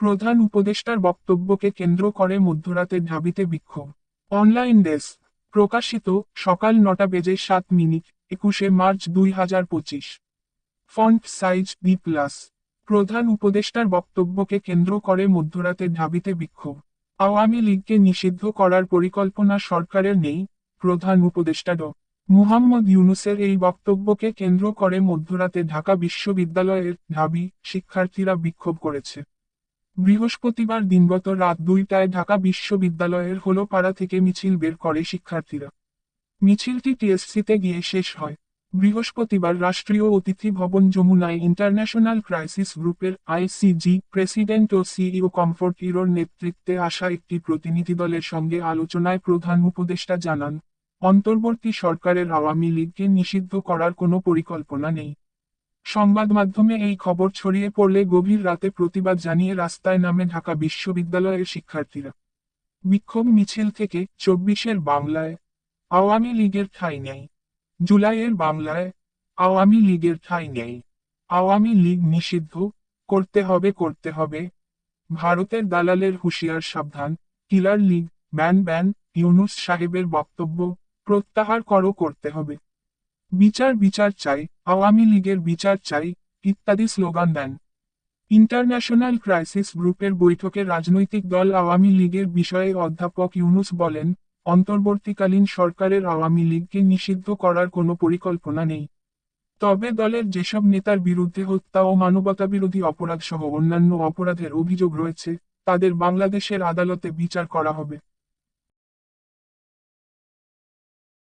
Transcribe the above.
প্রধান উপদেষ্টার বক্তব্যকে কেন্দ্র করে মধ্যরাতে ঢাবিতে বিক্ষোভ। Online desk. প্রকাশিত সকাল নটা বেজে সাত মিনিট, একুশে মার্চ দুই হাজার পঁচিশ। Font size B plus. প্রধান উপদেষ্টার বক্তব্যকে কেন্দ্র করে মধ্যরাতে ঢাবিতে বিক্ষোভ। আওয়ামী লীগকে নিষিদ্ধ করার পরিকল্পনা সরকারের নেই, প্রধান উপদেষ্টা ড। মুহাম্মদ ইউনুসের এই বক্তব্যকে কেন্দ্র করে মধ্যরাতে ঢাকা বিশ্ববিদ্যালয়ের ঢাবি শিক্ষার্থীরা বিক্ষোভ করেছে। বৃহস্পতিবার দিনগত রাত দুইটায় ঢাকা বিশ্ববিদ্যালয়ের হলোপাড়া থেকে মিছিল বের করে শিক্ষার্থীরা। মিছিলটি টিএসসিতে গিয়ে শেষ হয়। বৃহস্পতিবার রাষ্ট্রীয় অতিথি ভবন যমুনায় ইন্টারন্যাশনাল ক্রাইসিস গ্রুপের আইসিজি প্রেসিডেন্ট ও সিইও কমফোর্ট হিরোর নেতৃত্বে আসা একটি প্রতিনিধি দলের সঙ্গে আলোচনায় প্রধান উপদেষ্টা জানান, অন্তর্বর্তী সরকারের আওয়ামী লীগকে নিষিদ্ধ করার কোনো পরিকল্পনা নেই। সংবাদ মাধ্যমে এই খবর ছড়িয়ে পড়লে গভীর রাতে প্রতিবাদ জানিয়ে রাস্তায় নামে ঢাকা বিশ্ববিদ্যালয়ের শিক্ষার্থীরা। বিক্ষোভ মিছিল থেকে চব্বিশের বাংলায়, আওয়ামী লীগের ঠাঁই নেই। জুলাইয়ের বাংলায়, আওয়ামী লীগের ঠাঁই নেই। আওয়ামী লীগ নিষিদ্ধ, করতে হবে করতে হবে। ভারতের দালালের হুঁশিয়ার সাবধান, killer league, ban ban, Yunus সাহেবের বক্তব্য প্রত্যাহার করো, করতে হবে। বিচার বিচার চাই আওয়ামী লীগের বিচার চাই, ইত্যাদি স্লোগান দেন। ইন্টারন্যাশনাল ক্রাইসিস গ্রুপের বৈঠকে রাজনৈতিক দল আওয়ামী লীগের বিষয়ে অধ্যাপক ইউনুস বলেন, অন্তর্বর্তীকালীন সরকারের আওয়ামী লীগকে নিষিদ্ধ করার কোনো পরিকল্পনা নেই। তবে দলের যেসব নেতার বিরুদ্ধে হত্যা ও মানবতাবিরোধী অপরাধ সহ অন্যান্য অপরাধের অভিযোগ রয়েছে, তাদের বাংলাদেশের আদালতে বিচার করা হবে।